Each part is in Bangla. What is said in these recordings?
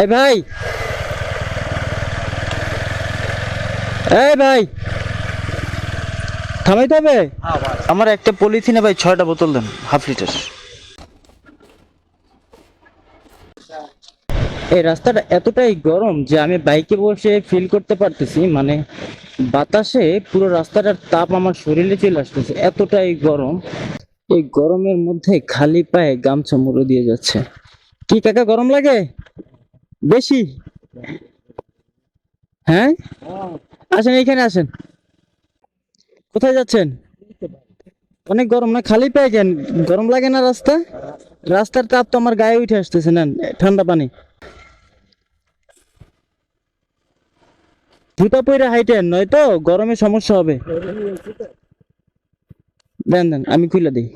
এই ভাই। এই ভাই। থামাইতে হবে আমার একটা পলিথিনে ভাই ছয়টা বোতল দেন হাফ লিটার। এই রাস্তাটা এতটাই গরম যে আমি বাইকে বসে ফিল করতে পারতেছি মানে বাতাসে পুরো রাস্তাটার তাপ আমার শরীরে চলে আসতেছে এতটাই গরম। এই গরমের মধ্যে খালি পায়ে গামছা মুড়ো দিয়ে যাচ্ছে। কি কাকা গরম লাগে? বেশি? হ্যাঁ? আসেন, এইখানে আসেন। কোথায় যাচ্ছেন? অনেক গরম না? খালি পায়ে কেন গরম লাগে না রাস্তা? রাস্তার তাপ তো আমার গায়ে উঠে আসতেছে না ঠান্ডা পানি। জুতা পরে হাইটেন, নয়তো গরমে সমস্যা হবে। দেন দেন, আমি খুলে দিই।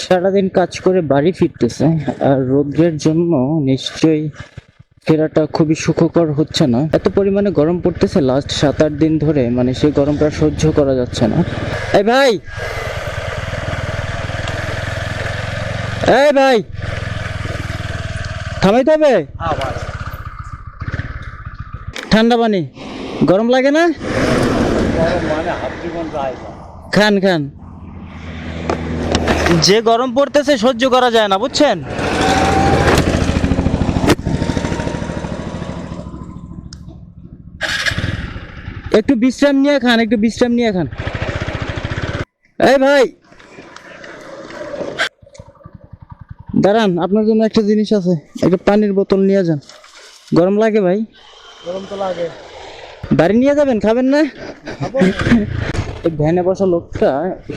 সারাদিন কাজ করে বাড়ি ফিরতেছে আর রোদ্রের জন্য নিশ্চয়ই ফেরাটা খুবই সুখকর হচ্ছে না। এত পরিমাণে গরম পড়তেছে লাস্ট সাত আট দিন ধরে মানে সেই গরমটা সহ্য করা যাচ্ছে না। এই ভাই! এই ভাই! থামাইতে হবে? ঠান্ডা পানি। গরম লাগে না। খান খান। যে গরম পড়তেছে সহ্য করা যায় না বুঝছেন? একটু বিশ্রাম নিয়ে খান একটু বিশ্রাম নিয়ে খান। এই ভাই! দাঁড়ান আপনার জন্য একটা জিনিস আছে একটা পানির বোতল নিয়ে যান। গরম লাগে ভাই? গরম তো লাগে। বাড়ি নিয়ে যাবেন খাবেন না? এই ভ্যানে বসা লোকটা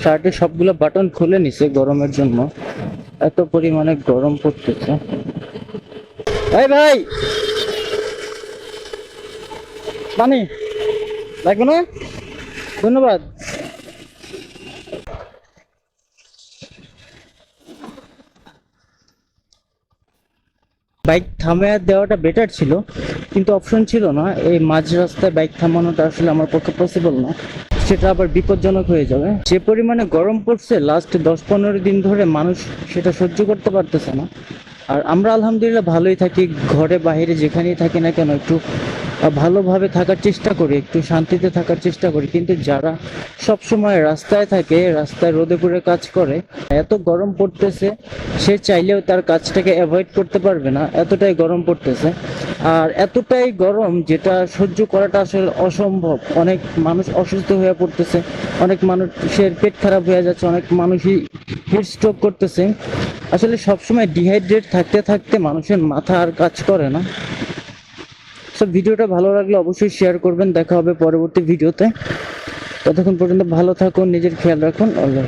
শার্টের সবগুলো বাটন খুলে নিছে গরমের জন্য। এত পরিমাণে গরম পড়তেছে। এই ভাই! পানি, লাগবে না? ধন্যবাদ। বাইক থামিয়ে দেওয়াটা বেটার ছিল, কিন্তু অপশন ছিল না। এই মাঝ রাস্তায় বাইক থামানোটা আসলে আমার পক্ষে পসিবল না। সেটা আবার বিপজ্জনক হয়ে যাবে। যে পরিমাণে গরম পড়ছে লাস্ট দশ পনেরো দিন ধরে মানুষ সেটা সহ্য করতে পারতেছে না। আর আমরা আলহামদুলিল্লাহ ভালোই থাকি, ঘরে বাইরে যেখানেই থাকি না কেন, একটু ভালোভাবে থাকার চেষ্টা করি, একটু শান্তিতে থাকার চেষ্টা করি। কিন্তু যারা সব সময় রাস্তায় থাকে, রাস্তায় রোদে পুড়ে কাজ করে, এত গরম পড়তেছে, সে চাইলেও তার কাজটাকে অ্যাভয়েড করতে পারবে না। এতটাই গরম পড়তেছে। আর এতটাই গরম যেটা সহ্য করাটা আসলে অসম্ভব। অনেক মানুষ অসুস্থ হয়ে পড়তেছে, অনেক মানুষের পেট খারাপ হয়ে যাচ্ছে, অনেক মানুষই হিট স্ট্রোক করতেছে। আসলে সবসময় ডিহাইড্রেট থাকতে থাকতে মানুষের মাথা আর কাজ করে না। সব ভিডিওটা ভালো লাগলে অবশ্যই শেয়ার করবেন, দেখা হবে পরবর্তী ভিডিওতে। ততক্ষণ পর্যন্ত ভালো থাকুন, নিজের খেয়াল রাখুন, আল্লাহ।